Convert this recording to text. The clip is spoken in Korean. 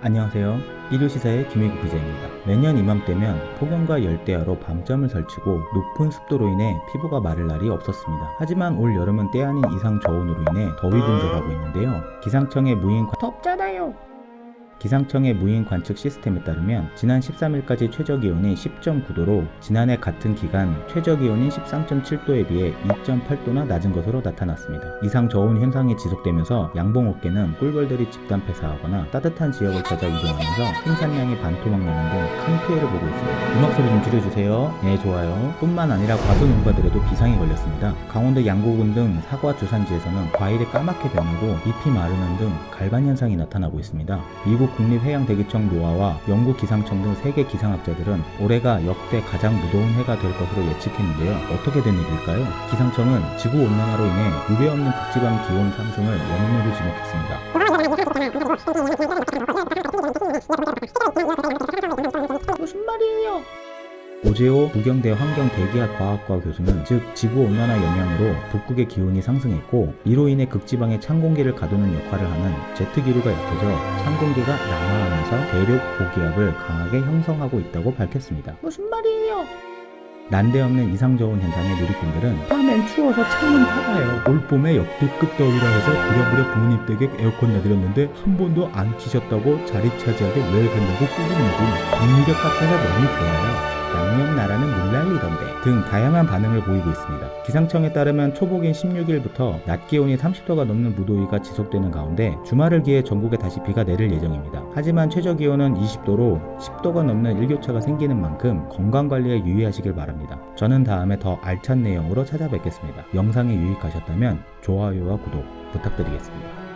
안녕하세요. 일요시사의 김혜구 기자입니다. 매년 이맘때면 폭염과 열대야로 밤잠을 설치고 높은 습도로 인해 피부가 마를 날이 없었습니다. 하지만 올 여름은 때 아닌 이상 저온으로 인해 더위 분절하고 있는데요. 기상청의 무인 관... 덥잖아요. 기상청의 무인 관측 시스템에 따르면 지난 13일까지 최저 기온이 10.9도로 지난해 같은 기간 최저 기온인 13.7도에 비해 2.8도나 낮은 것으로 나타났습니다. 이상 저온 현상이 지속되면서 양봉업계는 꿀벌들이 집단 폐사하거나 따뜻한 지역을 찾아 이동하면서 생산량이 반토막 나는 등 큰 피해를 보고 있습니다. 음악 소리 좀 줄여주세요. 네, 좋아요. 뿐만 아니라 과수 농가들에도 비상이 걸렸습니다. 강원도 양구군 등 사과 주산지에서는 과일이 까맣게 변하고 잎이 마르는 등 갈반 현상이 나타나고 있습니다. 미국 국립해양대기청 노아와 영국 기상청 등 세계 기상학자들은 올해가 역대 가장 무더운 해가 될 것으로 예측했는데요. 어떻게 된 일일까요? 기상청은 지구 온난화로 인해 유례 없는 극지방 기온 상승을 원인으로 지목했습니다. 오재호 부경대 환경대기학 과학과 교수는 즉 지구 온난화 영향으로 북극의 기온이 상승했고 이로 인해 극지방의 찬 공기를 가두는 역할을 하는 제트 기류가 약해져 찬 공기가 남하하면서 대륙 고기압을 강하게 형성하고 있다고 밝혔습니다. 무슨 말이에요? 난데없는 이상저온 현상의 누리꾼들은 밤엔 추워서 창문 닫아요. 올 봄에 역대급 더위라 해서 부랴부랴 부모님 댁에 에어컨 내드렸는데 한 번도 안 키셨다고 자리 차지하게 왜 그런다고 꾸짖는군. 국민력 같아서 너무 좋아요. 양념 나라는 물난리던데 등 다양한 반응을 보이고 있습니다. 기상청에 따르면 초복인 16일부터 낮 기온이 30도가 넘는 무더위가 지속되는 가운데 주말을 기해 전국에 다시 비가 내릴 예정입니다. 하지만 최저 기온은 20도로 10도가 넘는 일교차가 생기는 만큼 건강 관리에 유의하시길 바랍니다. 저는 다음에 더 알찬 내용으로 찾아뵙겠습니다. 영상이 유익하셨다면 좋아요와 구독 부탁드리겠습니다.